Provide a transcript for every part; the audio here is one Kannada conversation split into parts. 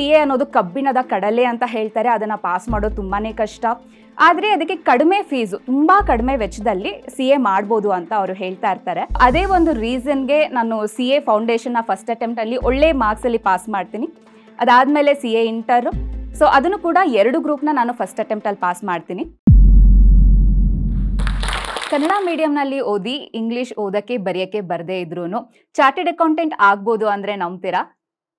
ಸಿ ಎ ಅನ್ನೋದು ಕಬ್ಬಿಣದ ಕಡಲೆ ಅಂತ ಹೇಳ್ತಾರೆ, ಅದನ್ನು ಪಾಸ್ ಮಾಡೋದು ತುಂಬಾ ಕಷ್ಟ. ಆದರೆ ಅದಕ್ಕೆ ಕಡಿಮೆ ಫೀಸು ತುಂಬ ಕಡಿಮೆ ವೆಚ್ಚದಲ್ಲಿ ಸಿ ಎ ಮಾಡ್ಬೋದು ಅಂತ ಅವರು ಹೇಳ್ತಾ ಇರ್ತಾರೆ. ಅದೇ ಒಂದು ರೀಸನ್ಗೆ ನಾನು ಸಿ ಎ ಫೌಂಡೇಶನ್ನ ಫಸ್ಟ್ ಅಟೆಂಪ್ಟಲ್ಲಿ ಒಳ್ಳೆ ಮಾರ್ಕ್ಸಲ್ಲಿ ಪಾಸ್ ಮಾಡ್ತೀನಿ. ಅದಾದಮೇಲೆ ಸಿ ಎ ಇಂಟರ್ ಸೊ ಅದನ್ನು ಕೂಡ ಎರಡು ಗ್ರೂಪ್ನ ನಾನು ಫಸ್ಟ್ ಅಟೆಂಪ್ಟಲ್ಲಿ ಪಾಸ್ ಮಾಡ್ತೀನಿ. ಕನ್ನಡ ಮೀಡಿಯಂನಲ್ಲಿ ಓದಿ ಇಂಗ್ಲೀಷ್ ಓದಕ್ಕೆ, ಬರೆಯೋಕ್ಕೆ ಬರದೇ ಇದ್ರೂ ಚಾರ್ಟೆಡ್ ಅಕೌಂಟೆಂಟ್ ಆಗ್ಬೋದು ಅಂದರೆ ನಂಬ್ತೀರಾ?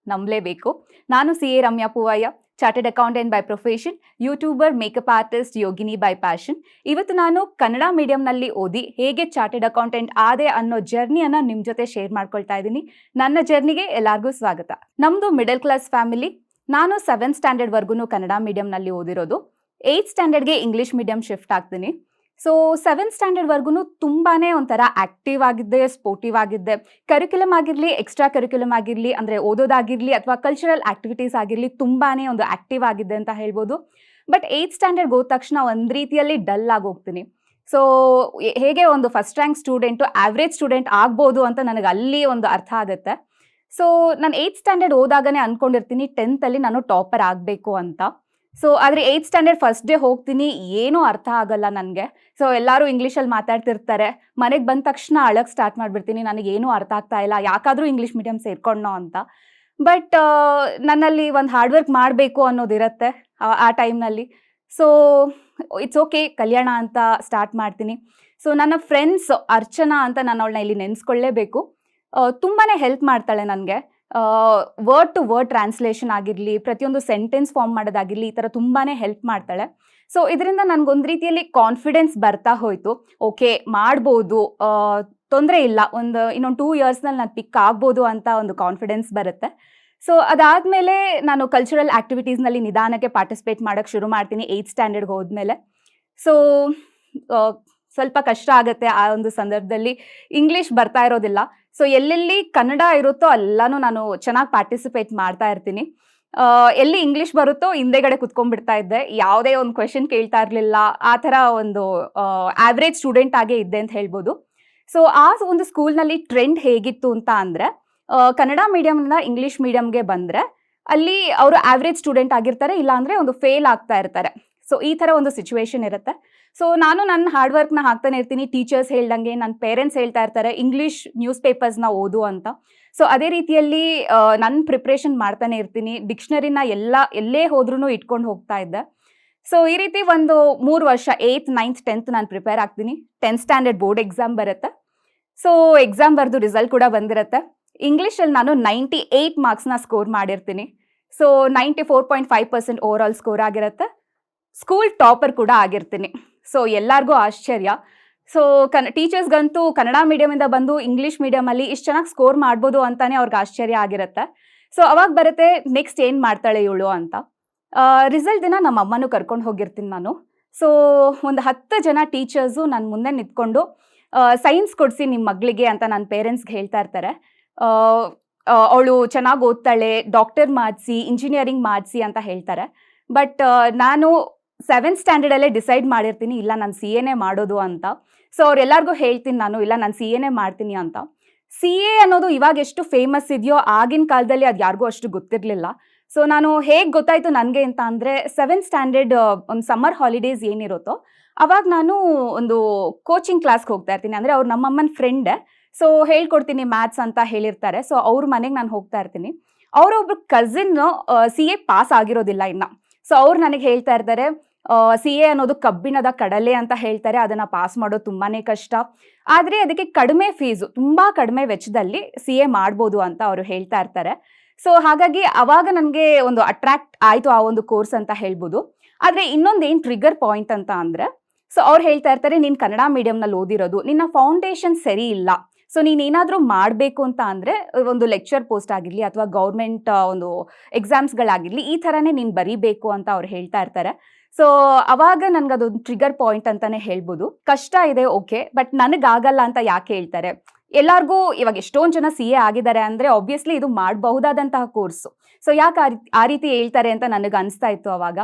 ನಂಬಲೇಬೇಕು. ನಾನು C A Ramya Poovaiah, chartered accountant by profession, YouTuber, makeup artist, ಯೋಗಿನಿ by passion. ಇವತ್ತು ನಾನು ಕನ್ನಡ ಮೀಡಿಯಂನಲ್ಲಿ ಓದಿ ಹೇಗೆ ಚಾರ್ಟೆಡ್ ಅಕೌಂಟೆಂಟ್ ಆದೆ ಅನ್ನೋ ಜರ್ನಿಯನ್ನು ನಿಮ್ಮ ಜೊತೆ ಶೇರ್ ಮಾಡ್ಕೊಳ್ತಾ ಇದ್ದೀನಿ. ನನ್ನ ಜರ್ನಿಗೆ ಎಲ್ಲರಿಗೂ ಸ್ವಾಗತ. ನಮ್ಮದು ಮಿಡಲ್ ಕ್ಲಾಸ್ ಫ್ಯಾಮಿಲಿ. ನಾನು ಸೆವೆಂತ್ ಸ್ಟ್ಯಾಂಡರ್ಡ್ವರೆಗೂ ಕನ್ನಡ ಮೀಡಿಯಂನಲ್ಲಿ ಓದಿರೋದು. ಏಯ್ತ್ ಸ್ಟ್ಯಾಂಡರ್ಡ್ಗೆ ಇಂಗ್ಲೀಷ್ ಮೀಡಿಯಂ ಶಿಫ್ಟ್ ಆಗ್ತೀನಿ. ಸೊ ಸೆವೆಂತ್ ಸ್ಟ್ಯಾಂಡರ್ಡ್ವರೆಗೂ ತುಂಬಾ ಒಂಥರ ಆಕ್ಟಿವ್ ಆಗಿದ್ದೆ ಸ್ಪೋರ್ಟಿವ್ ಆಗಿದ್ದೆ. ಕರಿಕ್ಯುಲಮ್ ಆಗಿರಲಿ ಎಕ್ಸ್ಟ್ರಾ ಕರಿಕ್ಯುಲಮ್ ಆಗಿರಲಿ, ಅಂದರೆ ಓದೋದಾಗಿರಲಿ ಅಥವಾ ಕಲ್ಚರಲ್ ಆ್ಯಕ್ಟಿವಿಟೀಸ್ ಆಗಿರಲಿ ತುಂಬಾ ಒಂದು ಆ್ಯಕ್ಟಿವ್ ಆಗಿದ್ದೆ ಅಂತ ಹೇಳ್ಬೋದು. ಬಟ್ ಏಯ್ತ್ ಸ್ಟ್ಯಾಂಡರ್ಡ್ ಹೋದ ತಕ್ಷಣ ಒಂದು ರೀತಿಯಲ್ಲಿ ಡಲ್ ಆಗಿ ಹೋಗ್ತೀನಿ. ಸೊ ಹೇಗೆ ಒಂದು first rank student average student ಆಗ್ಬೋದು ಅಂತ ನನಗೆ ಅಲ್ಲಿ ಒಂದು ಅರ್ಥ ಆಗುತ್ತೆ. ಸೊ ನಾನು ಏಯ್ತ್ ಸ್ಟ್ಯಾಂಡರ್ಡ್ ಓದಾಗನೇ ಅಂದ್ಕೊಂಡಿರ್ತೀನಿ ಟೆಂತಲ್ಲಿ ನಾನು ಟಾಪರ್ ಆಗಬೇಕು ಅಂತ. ಸೊ ಆದರೆ ಏಯ್ತ್ ಸ್ಟ್ಯಾಂಡರ್ಡ್ ಫಸ್ಟ್ ಡೇ ಹೋಗ್ತೀನಿ, ಏನೂ ಅರ್ಥ ಆಗಲ್ಲ ನನಗೆ. ಸೊ ಎಲ್ಲರೂ ಇಂಗ್ಲೀಷಲ್ಲಿ ಮಾತಾಡ್ತಿರ್ತಾರೆ. ಮನೆಗೆ ಬಂದ ತಕ್ಷಣ ಅಳಕ್ಕೆ ಸ್ಟಾರ್ಟ್ ಮಾಡಿಬಿಡ್ತೀನಿ, ನನಗೆ ಏನೂ ಅರ್ಥ ಆಗ್ತಾ ಇಲ್ಲ, ಯಾಕಾದರೂ ಇಂಗ್ಲೀಷ್ ಮೀಡಿಯಮ್ ಸೇರ್ಕೊಂಡೋ ಅಂತ. ಬಟ್ ನನ್ನಲ್ಲಿ ಒಂದು ಹಾರ್ಡ್ ವರ್ಕ್ ಮಾಡಬೇಕು ಅನ್ನೋದಿರುತ್ತೆ, ಆ ಟೈಮ್ನಲ್ಲಿ ಸೊ ಇಟ್ಸ್ ಓಕೆ ಕಲ್ಯಾಣ ಅಂತ ಸ್ಟಾರ್ಟ್ ಮಾಡ್ತೀನಿ. ಸೊ ನನ್ನ ಫ್ರೆಂಡ್ಸ್ ಅರ್ಚನಾ ಅಂತ ನಾನು ಅವಳನ್ನ ಇಲ್ಲಿ ನೆನೆಸ್ಕೊಳ್ಳೇಬೇಕು. ತುಂಬಾ ಹೆಲ್ಪ್ ಮಾಡ್ತಾಳೆ ನನಗೆ. ವರ್ಡ್ ಟು ವರ್ಡ್ ಟ್ರಾನ್ಸ್ಲೇಷನ್ ಆಗಿರಲಿ, ಪ್ರತಿಯೊಂದು ಸೆಂಟೆನ್ಸ್ ಫಾರ್ಮ್ ಮಾಡೋದಾಗಿರಲಿ, ಈ ಥರ ತುಂಬಾ ಹೆಲ್ಪ್ ಮಾಡ್ತಾಳೆ. ಸೊ ಇದರಿಂದ ನನಗೊಂದು ರೀತಿಯಲ್ಲಿ ಕಾನ್ಫಿಡೆನ್ಸ್ ಬರ್ತಾ ಹೋಯಿತು. ಓಕೆ ಮಾಡ್ಬೋದು. ತೊಂದರೆ ಇಲ್ಲ. ಒಂದು, ಇನ್ನೊಂದು ಟೂ ಇಯರ್ಸ್ನಲ್ಲಿ ನಾನು ಪಿಕ್ ಆಗ್ಬೋದು ಅಂತ ಒಂದು ಕಾನ್ಫಿಡೆನ್ಸ್ ಬರುತ್ತೆ. ಸೊ ಅದಾದಮೇಲೆ ನಾನು ಕಲ್ಚರಲ್ ಆ್ಯಕ್ಟಿವಿಟೀಸ್ನಲ್ಲಿ ನಿಧಾನಕ್ಕೆ ಪಾರ್ಟಿಸಿಪೇಟ್ ಮಾಡೋಕ್ಕೆ ಶುರು ಮಾಡ್ತೀನಿ ಏಯ್ತ್ ಸ್ಟ್ಯಾಂಡರ್ಡ್ಗೆ ಹೋದ್ಮೇಲೆ. ಸೊ ಸ್ವಲ್ಪ ಕಷ್ಟ ಆಗುತ್ತೆ ಆ ಒಂದು ಸಂದರ್ಭದಲ್ಲಿ. ಇಂಗ್ಲೀಷ್ ಬರ್ತಾ ಇರೋದಿಲ್ಲ. ಸೊ ಎಲ್ಲೆಲ್ಲಿ ಕನ್ನಡ ಇರುತ್ತೋ ಎಲ್ಲನೂ ನಾನು ಚೆನ್ನಾಗಿ ಪಾರ್ಟಿಸಿಪೇಟ್ ಮಾಡ್ತಾ ಇರ್ತೀನಿ. ಎಲ್ಲಿ ಇಂಗ್ಲೀಷ್ ಬರುತ್ತೋ ಹಿಂದೆಗಡೆ ಕುತ್ಕೊಂಡ್ಬಿಡ್ತಾ ಇದ್ದೆ. ಯಾವುದೇ ಒಂದು ಕ್ವೆಶನ್ ಕೇಳ್ತಾ ಇರಲಿಲ್ಲ. ಆ ಥರ ಒಂದು ಆವ್ರೇಜ್ ಸ್ಟೂಡೆಂಟ್ ಆಗೇ ಇದ್ದೆ ಅಂತ ಹೇಳ್ಬೋದು. ಸೊ ಆ ಒಂದು ಸ್ಕೂಲ್ನಲ್ಲಿ ಟ್ರೆಂಡ್ ಹೇಗಿತ್ತು ಅಂತ ಅಂದರೆ ಕನ್ನಡ ಮೀಡಿಯಮ್ನ ಇಂಗ್ಲೀಷ್ ಮೀಡಿಯಮ್ಗೆ ಬಂದರೆ, ಅಲ್ಲಿ ಅವರು ಆವ್ರೇಜ್ ಸ್ಟೂಡೆಂಟ್ ಆಗಿರ್ತಾರೆ, ಇಲ್ಲಾಂದರೆ ಒಂದು ಫೇಲ್ ಆಗ್ತಾ ಇರ್ತಾರೆ. ಸೊ ಈ ಥರ ಒಂದು ಸಿಚುವೇಶನ್ ಇರುತ್ತೆ. ಸೊ ನಾನು ನನ್ನ ಹಾರ್ಡ್ ವರ್ಕ್ನ ಹಾಕ್ತಾನೆ ಇರ್ತೀನಿ. ಟೀಚರ್ಸ್ ಹೇಳ್ದಂಗೆ ನನ್ನ ಪೇರೆಂಟ್ಸ್ ಹೇಳ್ತಾ ಇರ್ತಾರೆ ಇಂಗ್ಲೀಷ್ ನ್ಯೂಸ್ ಪೇಪರ್ಸ್ನ ಓದು ಅಂತ. ಸೊ ಅದೇ ರೀತಿಯಲ್ಲಿ ನನ್ನ ಪ್ರಿಪ್ರೇಷನ್ ಮಾಡ್ತಾನೆ ಇರ್ತೀನಿ. ಡಿಕ್ಷನರಿನ ಎಲ್ಲ, ಎಲ್ಲೇ ಹೋದ್ರೂ ಇಟ್ಕೊಂಡು ಹೋಗ್ತಾ ಇದ್ದೆ. ಸೊ ಈ ರೀತಿ ಒಂದು ಮೂರು ವರ್ಷ ಏಯ್ತ್ ನೈನ್ತ್ ಟೆಂತ್ ನಾನು ಪ್ರಿಪೇರ್ ಆಗ್ತೀನಿ. ಟೆಂತ್ ಸ್ಟ್ಯಾಂಡರ್ಡ್ ಬೋರ್ಡ್ ಎಕ್ಸಾಮ್ ಬರುತ್ತೆ. ಸೊ ಎಕ್ಸಾಮ್ ಬರೆದು ರಿಸಲ್ಟ್ ಕೂಡ ಬಂದಿರುತ್ತೆ. ಇಂಗ್ಲೀಷಲ್ಲಿ ನಾನು ನೈಂಟಿ ಏಯ್ಟ್ ಮಾರ್ಕ್ಸ್ನ ಸ್ಕೋರ್ ಮಾಡಿರ್ತೀನಿ. So ninety four point five percent over all score ಆಗಿರುತ್ತೆ. ಸ್ಕೂಲ್ ಟಾಪರ್ ಕೂಡ ಆಗಿರ್ತೀನಿ. ಸೊ ಎಲ್ಲರಿಗೂ ಆಶ್ಚರ್ಯ. ಸೊ ಕನ್ ಟೀಚರ್ಸ್ಗಂತೂ ಕನ್ನಡ ಮೀಡಿಯಮಿಂದ ಬಂದು ಇಂಗ್ಲೀಷ್ ಮೀಡಿಯಮಲ್ಲಿ ಇಷ್ಟು ಚೆನ್ನಾಗಿ ಸ್ಕೋರ್ ಮಾಡ್ಬೋದು ಅಂತಲೇ ಅವ್ರಿಗೆ ಆಶ್ಚರ್ಯ ಆಗಿರುತ್ತೆ. ಸೊ ಅವಾಗ ಬರುತ್ತೆ ನೆಕ್ಸ್ಟ್ ಏನು ಮಾಡ್ತಾಳೆ ಇವಳು? ಅಂತ. ರಿಸಲ್ಟ್ ದಿನ ನಮ್ಮ ಅಮ್ಮನೂ ಕರ್ಕೊಂಡು ಹೋಗಿರ್ತೀನಿ ನಾನು. ಸೊ ಒಂದು ಹತ್ತು ಜನ ಟೀಚರ್ಸು ನನ್ನ ಮುಂದೆ ನಿಂತ್ಕೊಂಡು ಸೈನ್ಸ್ ಕೊಡಿಸಿ ನಿಮ್ಮ ಮಗಳಿಗೆ ಅಂತ ನನ್ನ ಪೇರೆಂಟ್ಸ್ಗೆ ಹೇಳ್ತಾ ಇರ್ತಾರೆ. ಅವಳು ಚೆನ್ನಾಗಿ ಓದ್ತಾಳೆ ಡಾಕ್ಟರ್ ಮಾಡಿಸಿ ಇಂಜಿನಿಯರಿಂಗ್ ಮಾಡಿಸಿ ಅಂತ ಹೇಳ್ತಾರೆ. ಬಟ್ ನಾನು ಸೆವೆಂತ್ ಸ್ಟ್ಯಾಂಡರ್ಡಲ್ಲೇ ಡಿಸೈಡ್ ಮಾಡಿರ್ತೀನಿ, ಇಲ್ಲ ನಾನು ಸಿ ಎನೇ ಮಾಡೋದು ಅಂತ. ಸೊ ಅವ್ರೆಲ್ಲರಿಗೂ ಹೇಳ್ತೀನಿ ನಾನು, ಇಲ್ಲ ನಾನು ಸಿ ಎನೇ ಮಾಡ್ತೀನಿ ಅಂತ. ಸಿ ಎ ಅನ್ನೋದು ಇವಾಗ ಎಷ್ಟು ಫೇಮಸ್ ಇದೆಯೋ ಆಗಿನ ಕಾಲದಲ್ಲಿ ಅದು ಯಾರಿಗೂ ಅಷ್ಟು ಗೊತ್ತಿರಲಿಲ್ಲ. ಸೊ ನಾನು ಹೇಗೆ ಗೊತ್ತಾಯಿತು ನನಗೆ ಅಂತ ಅಂದರೆ ಸೆವೆಂತ್ ಸ್ಟ್ಯಾಂಡರ್ಡ್ ಒಂದು ಸಮ್ಮರ್ ಹಾಲಿಡೇಸ್ ಏನಿರುತ್ತೋ, ಅವಾಗ ನಾನು ಒಂದು ಕೋಚಿಂಗ್ ಕ್ಲಾಸ್ಗೆ ಹೋಗ್ತಾ ಇರ್ತೀನಿ. ಅಂದರೆ ಅವ್ರು ನಮ್ಮಮ್ಮನ ಫ್ರೆಂಡೇ ಸೊ ಹೇಳ್ಕೊಡ್ತೀನಿ ಮ್ಯಾಥ್ಸ್ ಅಂತ ಹೇಳಿರ್ತಾರೆ. ಸೊ ಅವ್ರ ಮನೆಗೆ ನಾನು ಹೋಗ್ತಾ ಇರ್ತೀನಿ. ಅವರೊಬ್ರು ಕಸಿನ್ ಸಿ ಎ ಪಾಸ್ ಆಗಿರೋದಿಲ್ಲ ಇನ್ನು. ಸೊ ಅವ್ರು ನನಗೆ ಹೇಳ್ತಾ ಇರ್ತಾರೆ ಸಿ ಎ ಅನ್ನೋದು ಕಬ್ಬಿಣದ ಕಡಲೆ ಅಂತ ಹೇಳ್ತಾರೆ, ಅದನ್ನು ಪಾಸ್ ಮಾಡೋದು ತುಂಬಾ ಕಷ್ಟ. ಆದರೆ ಅದಕ್ಕೆ ಕಡಿಮೆ ಫೀಸು ತುಂಬ ಕಡಿಮೆ ವೆಚ್ಚದಲ್ಲಿ ಸಿ ಎ ಮಾಡ್ಬೋದು ಅಂತ ಅವರು ಹೇಳ್ತಾ ಇರ್ತಾರೆ. ಸೊ ಹಾಗಾಗಿ ಅವಾಗ ನನಗೆ ಒಂದು ಅಟ್ರಾಕ್ಟ್ ಆಯಿತು ಆ ಒಂದು ಕೋರ್ಸ್ ಅಂತ ಹೇಳ್ಬೋದು. ಆದರೆ ಇನ್ನೊಂದು ಏನು ಟ್ರಿಗರ್ ಪಾಯಿಂಟ್ ಅಂತ ಅಂದರೆ ಸೊ ಅವ್ರು ಹೇಳ್ತಾ ಇರ್ತಾರೆ, ನೀನು ಕನ್ನಡ ಮೀಡಿಯಂನಲ್ಲಿ ಓದಿರೋದು, ನಿನ್ನ ಫೌಂಡೇಶನ್ ಸರಿ ಇಲ್ಲ. ಸೊ ನೀನೇನಾದರೂ ಮಾಡಬೇಕು ಅಂತ ಅಂದರೆ, ಒಂದು ಲೆಕ್ಚರ್ ಪೋಸ್ಟ್ ಆಗಿರಲಿ ಅಥವಾ ಗೌರ್ಮೆಂಟ್ ಒಂದು ಎಕ್ಸಾಮ್ಸ್ಗಳಾಗಿರಲಿ ಈ ಥರನೇ ನೀನು ಬರೀಬೇಕು ಅಂತ ಅವ್ರು ಹೇಳ್ತಾ ಇರ್ತಾರೆ. ಸೊ ಅವಾಗ ನನ್ಗದೊಂದು ಟ್ರಿಗರ್ ಪಾಯಿಂಟ್ ಅಂತಾನೆ ಹೇಳ್ಬೋದು. ಕಷ್ಟ ಇದೆ ಓಕೆ ಬಟ್ ನನಗಾಗಲ್ಲ ಅಂತ ಯಾಕೆ ಹೇಳ್ತಾರೆ? ಎಲ್ಲರಿಗೂ ಇವಾಗ ಎಷ್ಟೊಂದು ಜನ ಸಿ ಎ ಆಗಿದ್ದಾರೆ ಅಂದರೆ ಆಬ್ವಿಯಸ್ಲಿ ಇದು ಮಾಡಬಹುದಾದಂತಹ ಕೋರ್ಸು ಸೊ ಯಾಕೆ ಆ ರೀತಿ ಆ ರೀತಿ ಹೇಳ್ತಾರೆ ಅಂತ ನನಗೆ ಅನಿಸ್ತಾ ಇತ್ತು ಅವಾಗ.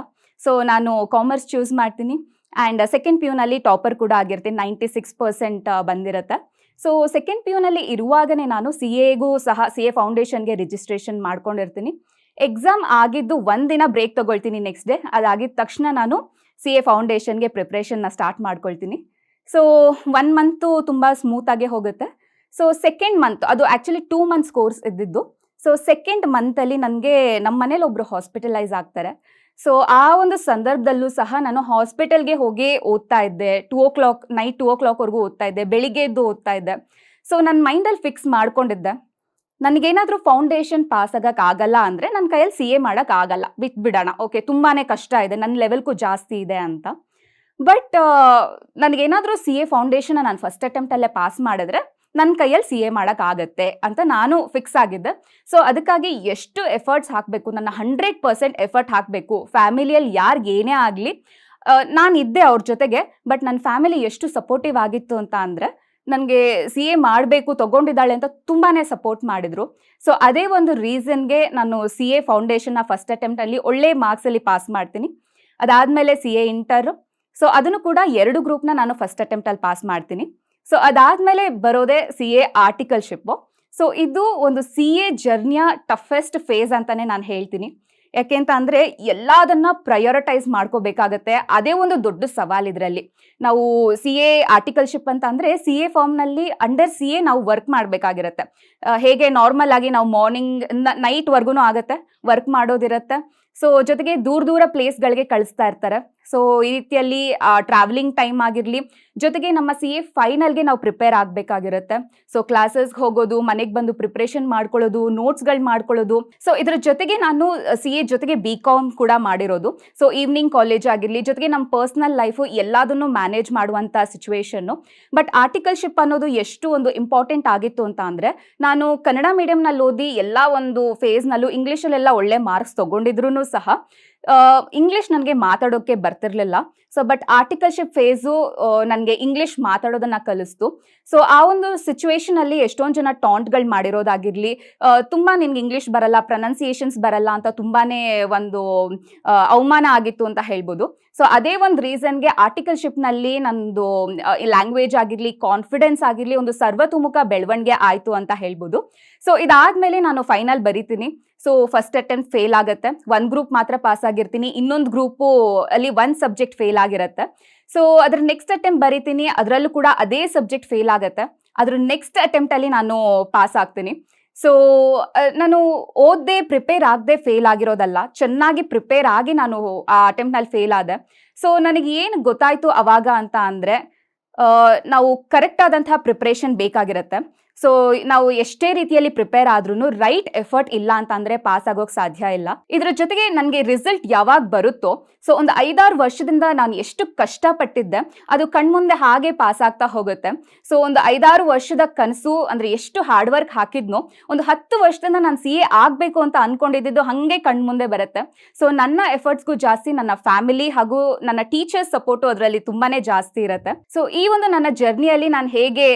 ಸೊ ನಾನು ಕಾಮರ್ಸ್ ಚೂಸ್ ಮಾಡ್ತೀನಿ. ಆ್ಯಂಡ್ ಸೆಕೆಂಡ್ ಪಿ ಯುನಲ್ಲಿ ಟಾಪರ್ ಕೂಡ ಆಗಿರ್ತೀನಿ ನೈಂಟಿ ಸಿಕ್ಸ್ ಪರ್ಸೆಂಟ್ ಬಂದಿರುತ್ತೆ. ಸೊ ಸೆಕೆಂಡ್ ಪಿ ಯುನಲ್ಲಿ ಇರುವಾಗನೇ ನಾನು ಸಿ ಎಗೂ ಸಹ ಸಿ ಎ ಫೌಂಡೇಶನ್ಗೆ ರಿಜಿಸ್ಟ್ರೇಷನ್ ಮಾಡ್ಕೊಂಡಿರ್ತೀನಿ. ಎಕ್ಸಾಮ್ ಆಗಿದ್ದು ಒಂದಿನ ಬ್ರೇಕ್ ತಗೊಳ್ತೀನಿ ನೆಕ್ಸ್ಟ್ ಡೇ ಅದಾಗಿದ ತಕ್ಷಣ ನಾನು ಸಿ ಎ ಫೌಂಡೇಶನ್ಗೆ ಪ್ರಿಪ್ರೇಷನ್ನ ಸ್ಟಾರ್ಟ್ ಮಾಡ್ಕೊಳ್ತೀನಿ. ಸೊ ಒನ್ ಮಂತು ತುಂಬ ಸ್ಮೂತಾಗೆ ಹೋಗುತ್ತೆ. ಸೊ ಸೆಕೆಂಡ್ ಮಂತ್ ಅದು ಆ್ಯಕ್ಚುಲಿ ಟೂ ಮಂತ್ಸ್ ಕೋರ್ಸ್ ಇದ್ದಿದ್ದು. ಸೊ ಸೆಕೆಂಡ್ ಮಂತಲ್ಲಿ ನನಗೆ ನಮ್ಮ ಮನೇಲಿ ಒಬ್ಬರು ಹಾಸ್ಪಿಟಲೈಸ್ ಆಗ್ತಾರೆ. ಸೊ ಆ ಒಂದು ಸಂದರ್ಭದಲ್ಲೂ ಸಹ ನಾನು ಹಾಸ್ಪಿಟಲ್ಗೆ ಹೋಗಿ ಓದ್ತಾ ಇದ್ದೆ. Two o'clock night two ಓ ಕ್ಲಾಕ್ವರೆಗೂ ಓದ್ತಾ ಇದ್ದೆ. ಬೆಳಿಗ್ಗೆ ಎದ್ದು ಓದ್ತಾ ಇದ್ದೆ. ಸೊ ನನ್ನ ಮೈಂಡಲ್ಲಿ ಫಿಕ್ಸ್ ಮಾಡ್ಕೊಂಡಿದ್ದೆ. ನನಗೇನಾದರೂ ಫೌಂಡೇಶನ್ ಪಾಸ್ ಆಗಲ್ಲ ಅಂದರೆ ನನ್ನ ಕೈಯಲ್ಲಿ ಸಿ ಎ ಮಾಡೋಕ್ಕಾಗಲ್ಲ. ಬಿಟ್ಬಿಡೋಣ. ಓಕೆ ತುಂಬಾ ಕಷ್ಟ ಇದೆ. ನನ್ನ ಲೆವೆಲ್ಗೂ ಜಾಸ್ತಿ ಇದೆ ಅಂತ. ಬಟ್ ನನಗೇನಾದರೂ ಸಿ ಎ ಫೌಂಡೇಶನ್ನ ನಾನು ಫಸ್ಟ್ ಅಟೆಂಪ್ಟಲ್ಲೇ ಪಾಸ್ ಮಾಡಿದ್ರೆ ನನ್ನ ಕೈಯಲ್ಲಿ ಸಿ ಎ ಮಾಡೋಕ್ಕಾಗತ್ತೆ ಅಂತ ನಾನು ಫಿಕ್ಸ್ ಆಗಿದ್ದೆ. ಸೊ ಅದಕ್ಕಾಗಿ ಎಷ್ಟು ಎಫರ್ಟ್ಸ್ ಹಾಕಬೇಕು, ನನ್ನ ಹಂಡ್ರೆಡ್ ಪರ್ಸೆಂಟ್ ಎಫರ್ಟ್ ಹಾಕಬೇಕು ಫ್ಯಾಮಿಲಿಯಲ್ಲಿ ಯಾರಿಗೆ ಏನೇ ಆಗಲಿ ನಾನು ಇದ್ದೆ ಅವ್ರ ಜೊತೆಗೆ ಬಟ್ ನನ್ನ ಫ್ಯಾಮಿಲಿ ಎಷ್ಟು ಸಪೋರ್ಟಿವ್ ಆಗಿತ್ತು ಅಂತ ಅಂದರೆ ನನಗೆ ಸಿ ಎ ಮಾಡಬೇಕು, ತಗೊಂಡಿದ್ದಾಳೆ ಅಂತ ತುಂಬಾ ಸಪೋರ್ಟ್ ಮಾಡಿದರು. ಸೊ ಅದೇ ಒಂದು ರೀಸನ್ಗೆ ನಾನು ಸಿ ಎ ಫೌಂಡೇಶನ್ನ ಫಸ್ಟ್ ಅಟೆಂಪ್ಟಲ್ಲಿ ಒಳ್ಳೆ ಮಾರ್ಕ್ಸಲ್ಲಿ ಪಾಸ್ ಮಾಡ್ತೀನಿ. ಅದಾದಮೇಲೆ ಸಿ ಎ ಇಂಟರು ಸೊ ಅದನ್ನು ಕೂಡ ಎರಡು ಗ್ರೂಪ್ನ ನಾನು ಫಸ್ಟ್ ಅಟೆಂಪ್ಟಲ್ಲಿ ಪಾಸ್ ಮಾಡ್ತೀನಿ. ಸೊ ಅದಾದಮೇಲೆ ಬರೋದೇ ಸಿ ಎ ಆರ್ಟಿಕಲ್ಶಿಪ್ಪು ಸೊ ಇದು ಒಂದು ಸಿ ಎ ಜರ್ನಿಯ ಟಫೆಸ್ಟ್ ಫೇಸ್ ಅಂತಲೇ ನಾನು ಹೇಳ್ತೀನಿ. ಯಾಕೆಂತ ಅಂದರೆ ಎಲ್ಲದನ್ನ ಪ್ರಯೋರಿಟೈಸ್ ಮಾಡ್ಕೋಬೇಕಾಗತ್ತೆ. ಅದೇ ಒಂದು ದೊಡ್ಡ ಸವಾಲ್ ಇದರಲ್ಲಿ. ನಾವು ಸಿ ಎ ಆರ್ಟಿಕಲ್ಶಿಪ್ ಅಂತ ಅಂದರೆ ಸಿ ಎ ಫಾರ್ಮ್ನಲ್ಲಿ ಅಂಡರ್ ಸಿ ಎ ನಾವು ವರ್ಕ್ ಮಾಡಬೇಕಾಗಿರುತ್ತೆ. ಹೇಗೆ ನಾರ್ಮಲ್ ಆಗಿ ನಾವು ಮಾರ್ನಿಂಗ್ ನೈಟ್ವರೆಗೂ ಆಗುತ್ತೆ. ವರ್ಕ್ ಮಾಡೋದಿರುತ್ತೆ. ಸೊ ಜೊತೆಗೆ ದೂರ ದೂರ ಪ್ಲೇಸ್ಗಳಿಗೆ ಕಳಿಸ್ತಾ ಇರ್ತಾರೆ. ಸೊ ಈ ರೀತಿಯಲ್ಲಿ ಟ್ರಾವೆಲಿಂಗ್ ಟೈಮ್ ಆಗಿರಲಿ, ಜೊತೆಗೆ ನಮ್ಮ ಸಿ ಎ ಫೈನಲ್ಗೆ ನಾವು ಪ್ರಿಪೇರ್ ಆಗಬೇಕಾಗಿರುತ್ತೆ. ಸೊ ಕ್ಲಾಸಸ್ಗೆ ಹೋಗೋದು, ಮನೆಗೆ ಬಂದು ಪ್ರಿಪ್ರೇಷನ್ ಮಾಡ್ಕೊಳ್ಳೋದು ನೋಟ್ಸ್ಗಳು ಮಾಡ್ಕೊಳ್ಳೋದು. ಸೊ ಇದರ ಜೊತೆಗೆ ನಾನು ಸಿ ಎ ಜೊತೆಗೆ ಬಿ ಕಾಮ್ ಕೂಡ ಮಾಡಿರೋದು. ಸೊ ಈವ್ನಿಂಗ್ ಕಾಲೇಜ್ ಆಗಿರಲಿ, ಜೊತೆಗೆ ನಮ್ಮ ಪರ್ಸ್ನಲ್ ಲೈಫು ಎಲ್ಲದನ್ನು ಮ್ಯಾನೇಜ್ ಮಾಡುವಂಥ ಸಿಚುವೇಶನ್ನು ಬಟ್ ಆರ್ಟಿಕಲ್ಶಿಪ್ ಅನ್ನೋದು ಎಷ್ಟು ಒಂದು ಇಂಪಾರ್ಟೆಂಟ್ ಆಗಿತ್ತು ಅಂತ ಅಂದರೆ, ನಾನು ಕನ್ನಡ ಮೀಡಿಯಂನಲ್ಲಿ ಓದಿ ಎಲ್ಲ ಒಂದು ಫೇಸ್ನಲ್ಲೂ ಇಂಗ್ಲೀಷಲ್ಲೆಲ್ಲ ಒಳ್ಳೆ ಮಾರ್ಕ್ಸ್ ತೊಗೊಂಡಿದ್ರು ಸಹ ಇಂಗ್ಲೀಷ್ ನನಗೆ ಮಾತಾಡೋಕ್ಕೆ ಬರ್ತಿರ್ಲಿಲ್ಲ. ಸೊ ಬಟ್ ಆರ್ಟಿಕಲ್ಶಿಪ್ ಫೇಸು ನನಗೆ ಇಂಗ್ಲಿಷ್ ಮಾತಾಡೋದನ್ನ ಕಲಿಸ್ತು. ಸೊ ಆ ಒಂದು ಸಿಚುವೇಶನ್ ಅಲ್ಲಿ ಎಷ್ಟೊಂದು ಜನ ಟಾಂಟ್ಗಳು ಮಾಡಿರೋದಾಗಿರ್ಲಿ ತುಂಬ ನಿನ್ಗೆ ಇಂಗ್ಲಿಷ್ ಬರಲ್ಲ ಪ್ರೊನೌನ್ಸಿಯೇಷನ್ಸ್ ಬರಲ್ಲ ಅಂತ ತುಂಬಾನೇ ಒಂದು ಅವಮಾನ ಆಗಿತ್ತು ಅಂತ ಹೇಳ್ಬೋದು. ಸೊ ಅದೇ ಒಂದು ರೀಸನ್ಗೆ ಆರ್ಟಿಕಲ್ಶಿಪ್ನಲ್ಲಿ ನಂದು ಲ್ಯಾಂಗ್ವೇಜ್ ಆಗಿರಲಿ ಕಾನ್ಫಿಡೆನ್ಸ್ ಆಗಿರಲಿ, ಒಂದು ಸರ್ವತೋಮುಖ ಬೆಳವಣಿಗೆ ಆಯಿತು ಅಂತ ಹೇಳ್ಬೋದು. ಸೊ ಇದಾದ್ಮೇಲೆ ನಾನು ಫೈನಲ್ ಬರಿತೀನಿ. ಸೊ ಫಸ್ಟ್ ಅಟೆಂಪ್ಟ್ ಫೇಲ್ ಆಗುತ್ತೆ. ಒಂದು ಗ್ರೂಪ್ ಮಾತ್ರ ಪಾಸ್ ಆಗಿರ್ತೀನಿ. ಇನ್ನೊಂದು ಗ್ರೂಪು ಅಲ್ಲಿ ಒಂದು ಸಬ್ಜೆಕ್ಟ್ ಫೇಲ್ ಆಗಿರುತ್ತೆ. ಸೊ ಅದ್ರ ನೆಕ್ಸ್ಟ್ ಅಟೆಂಪ್ಟ್ ಬರಿತೀನಿ. ಅದರಲ್ಲೂ ಕೂಡ ಅದೇ ಸಬ್ಜೆಕ್ಟ್ ಫೇಲ್ ಆಗುತ್ತೆ. ಅದ್ರ ನೆಕ್ಸ್ಟ್ ಅಟೆಂಪ್ಟಲ್ಲಿ ನಾನು ಪಾಸ್ ಆಗ್ತೀನಿ. ಸೊ ನಾನು ಓದದೆ ಪ್ರಿಪೇರ್ ಆಗದೆ ಫೇಲ್ ಆಗಿರೋದಲ್ಲ, ಚೆನ್ನಾಗಿ ಪ್ರಿಪೇರ್ ಆಗಿ ನಾನು ಆ ಅಟೆಂಪ್ಟ್ನಲ್ಲಿ ಫೇಲ್ ಆದೆ. ಸೊ ನನಗೆ ಏನು ಗೊತ್ತಾಯ್ತು ಅವಾಗ ಅಂತ ಅಂದರೆ ನಾವು ಕರೆಕ್ಟ್ ಆದಂತಹ ಪ್ರಿಪ್ರೇಷನ್ ಬೇಕಾಗಿರುತ್ತೆ. ಸೊ ನಾವು ಎಷ್ಟೇ ರೀತಿಯಲ್ಲಿ ಪ್ರಿಪೇರ್ ಆದ್ರೂ ರೈಟ್ ಎಫರ್ಟ್ ಇಲ್ಲ ಅಂತ ಅಂದ್ರೆ ಪಾಸ್ ಆಗೋಕ್ ಸಾಧ್ಯ ಇಲ್ಲ. ಇದ್ರ ಜೊತೆಗೆ ನನಗೆ ರಿಸಲ್ಟ್ ಯಾವಾಗ ಬರುತ್ತೋ ಸೊ ಒಂದು ಐದಾರು ವರ್ಷದಿಂದ ನಾನು ಎಷ್ಟು ಕಷ್ಟಪಟ್ಟಿದ್ದೆ, ಅದು ಕಣ್ಮುಂದೆ ಹಾಗೆ ಪಾಸ್ ಆಗ್ತಾ ಹೋಗುತ್ತೆ. ಸೊ ಒಂದು ಐದಾರು ವರ್ಷದ ಕನಸು, ಅಂದ್ರೆ ಎಷ್ಟು ಹಾರ್ಡ್ ವರ್ಕ್ ಹಾಕಿದ್ನೋ, ಒಂದು ಹತ್ತು ವರ್ಷದಿಂದ ನಾನು ಸಿ ಎ ಆಗಬೇಕು ಅಂತ ಅನ್ಕೊಂಡಿದ್ದು ಹಾಗೆ ಕಣ್ಮುಂದೆ ಬರುತ್ತೆ. ಸೊ ನನ್ನ ಎಫರ್ಟ್ಸ್ಗೂ ಜಾಸ್ತಿ, ನನ್ನ ಫ್ಯಾಮಿಲಿ ಹಾಗೂ ನನ್ನ ಟೀಚರ್ಸ್ ಸಪೋರ್ಟು ಅದರಲ್ಲಿ ತುಂಬಾನೇ ಜಾಸ್ತಿ ಇರುತ್ತೆ. ಸೊ ಈ ಒಂದು ನನ್ನ ಜರ್ನಿಯಲ್ಲಿ ನಾನು ಹೇಗೆ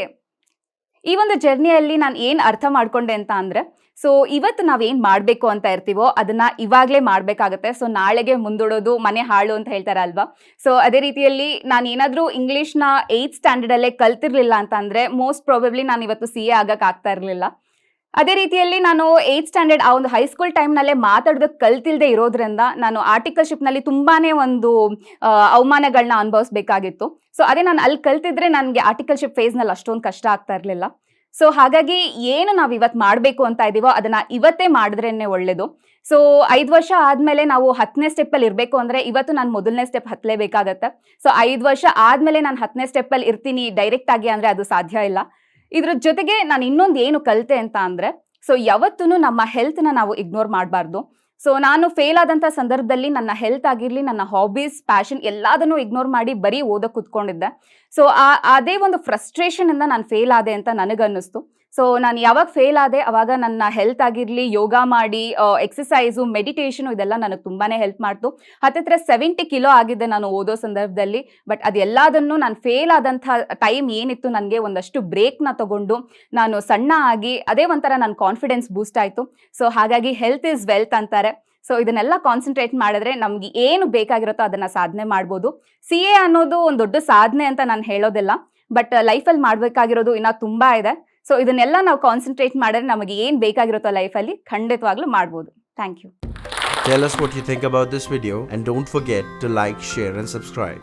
ಈ ಒಂದು ಜರ್ನಿಯಲ್ಲಿ ನಾನು ಏನು ಅರ್ಥ ಮಾಡ್ಕೊಂಡೆ ಅಂತ ಅಂದರೆ ಸೊ ಇವತ್ತು ನಾವೇನು ಮಾಡಬೇಕು ಅಂತ ಇರ್ತೀವೋ ಅದನ್ನ ಇವಾಗಲೇ ಮಾಡಬೇಕಾಗತ್ತೆ. ಸೊ ನಾಳೆಗೆ ಮುಂದೂಡೋದು, ಮನೆ ಹಾಳು ಅಂತ ಹೇಳ್ತಾರಲ್ವಾ? ಸೊ ಅದೇ ರೀತಿಯಲ್ಲಿ ನಾನು ಏನಾದರೂ ಇಂಗ್ಲೀಷ್ನ ಏಯ್ತ್ ಸ್ಟ್ಯಾಂಡರ್ಡಲ್ಲೇ ಕಲ್ತಿರ್ಲಿಲ್ಲ ಅಂತ ಅಂದರೆ ಮೋಸ್ಟ್ ಪ್ರಾಬಬ್ಲಿ ನಾನು ಇವತ್ತು ಸಿ ಎ ಆಗಕ್ಕೆ ಆಗ್ತಾ ಇರಲಿಲ್ಲ. ಅದೇ ರೀತಿಯಲ್ಲಿ ನಾನು ಏಯ್ತ್ ಸ್ಟ್ಯಾಂಡರ್ಡ್ ಆ ಒಂದು ಹೈಸ್ಕೂಲ್ ಟೈಮ್ನಲ್ಲೇ ಮಾತಾಡೋದಕ್ಕೆ ಕಲ್ತಿಲ್ಲದೆ ಇರೋದ್ರಿಂದ ನಾನು ಆರ್ಟಿಕಲ್ಶಿಪ್ನಲ್ಲಿ ತುಂಬಾನೇ ಒಂದು ಅವಮಾನಗಳನ್ನ ಅನುಭವಿಸ್ಬೇಕಾಗಿತ್ತು. ಸೊ ಅದೇ ನಾನು ಅಲ್ಲಿ ಕಲ್ತಿದ್ರೆ ನನಗೆ ಆರ್ಟಿಕಲ್ಶಿಪ್ ಫೇಸ್ನಲ್ಲಿ ಅಷ್ಟೊಂದು ಕಷ್ಟ ಆಗ್ತಾ ಇರಲಿಲ್ಲ. ಸೊ ಹಾಗಾಗಿ ಏನು ನಾವು ಇವತ್ತು ಮಾಡಬೇಕು ಅಂತ ಇದ್ದೀವೋ ಅದನ್ನ ಇವತ್ತೇ ಮಾಡಿದ್ರೇನೆ ಒಳ್ಳೇದು. ಸೊ ಐದು ವರ್ಷ ಆದಮೇಲೆ ನಾವು ಹತ್ತನೇ ಸ್ಟೆಪ್ಪಲ್ಲಿ ಇರಬೇಕು ಅಂದರೆ ಇವತ್ತು ನಾನು ಮೊದಲನೇ ಸ್ಟೆಪ್ ಹತ್ತಲೇಬೇಕಾಗತ್ತೆ ಸೊ ಐದು ವರ್ಷ ಆದಮೇಲೆ ನಾನು ಹತ್ತನೇ ಸ್ಟೆಪ್ಪಲ್ಲಿ ಇರ್ತೀನಿ ಡೈರೆಕ್ಟ್ ಆಗಿ ಅಂದರೆ ಅದು ಸಾಧ್ಯ ಇಲ್ಲ. ಇದ್ರ ಜೊತೆಗೆ ನಾನು ಇನ್ನೊಂದು ಏನು ಕಲಿತೆ ಅಂತ ಅಂದರೆ ಸೊ ಯಾವತ್ತೂ ನಮ್ಮ ಹೆಲ್ತ್ನ ನಾವು ಇಗ್ನೋರ್ ಮಾಡಬಾರ್ದು. ಸೊ ನಾನು ಫೇಲ್ ಆದಂಥ ಸಂದರ್ಭದಲ್ಲಿ ನನ್ನ ಹೆಲ್ತ್ ಆಗಿರಲಿ, ನನ್ನ ಹಾಬೀಸ್ ಪ್ಯಾಷನ್ ಎಲ್ಲದನ್ನು ಇಗ್ನೋರ್ ಮಾಡಿ ಬರೀ ಓದೋಕೆ ಕೂತ್ಕೊಂಡಿದ್ದೆ. ಸೊ ಆ, ಅದೇ ಒಂದು ಫ್ರಸ್ಟ್ರೇಷನಿಂದ ನಾನು ಫೇಲ್ ಆದೆ ಅಂತ ನನಗನ್ನಿಸ್ತು. ಸೊ ನಾನು ಯಾವಾಗ ಫೇಲ್ ಆದೆ, ಅವಾಗ ನನ್ನ ಹೆಲ್ತ್ ಆಗಿರಲಿ, ಯೋಗ ಮಾಡಿ ಎಕ್ಸಸೈಸು ಮೆಡಿಟೇಷನು ಇದೆಲ್ಲ ನನಗೆ ತುಂಬಾ ಹೆಲ್ಪ್ ಮಾಡ್ತು. ಹತ್ತಿರ ಸೆವೆಂಟಿ ಕಿಲೋ ಆಗಿದ್ದೆ ನಾನು ಓದೋ ಸಂದರ್ಭದಲ್ಲಿ ಬಟ್ ಅದೆಲ್ಲದನ್ನು ನಾನು ಫೇಲ್ ಆದಂಥ ಟೈಮ್ ಏನಿತ್ತು ನನಗೆ ಒಂದಷ್ಟು ಬ್ರೇಕ್ನ ತಗೊಂಡು, ನಾನು ಸಣ್ಣ ಆಗಿ, ಅದೇ ಒಂಥರ ನನ್ನ ಕಾನ್ಫಿಡೆನ್ಸ್ ಬೂಸ್ಟ್ ಆಯಿತು. ಸೊ ಹಾಗಾಗಿ ಹೆಲ್ತ್ ಇಸ್ ವೆಲ್ತ್ ಅಂತಾರೆ. ಸೊ ಇದನ್ನೆಲ್ಲ ಕಾನ್ಸಂಟ್ರೇಟ್ ಮಾಡಿದ್ರೆ ನಮ್ಗೆ ಏನು ಬೇಕಾಗಿರುತ್ತೋ ಅದನ್ನ ಸಾಧನೆ ಮಾಡ್ಬೋದು. ಸಿ ಎ ಅನ್ನೋದು ಒಂದು ದೊಡ್ಡ ಸಾಧನೆ ಅಂತ ನಾನು ಹೇಳೋದಿಲ್ಲ ಬಟ್ ಲೈಫಲ್ಲಿ ಮಾಡಬೇಕಾಗಿರೋದು ಇನ್ನೂ ತುಂಬ ಇದೆ. ಸೊ ಇದನ್ನೆಲ್ಲ ನಾವು ಕಾನ್ಸಂಟ್ರೇಟ್ ಮಾಡಿದ್ರೆ ನಮಗೆ ಏನು ಬೇಕಾಗಿರುತ್ತೋ ಲೈಫಲ್ಲಿ ಖಂಡಿತವಾಗ್ಲೂ ಮಾಡ್ಬೋದು. Thank you tell us you think about this video and don't forget to like share and subscribe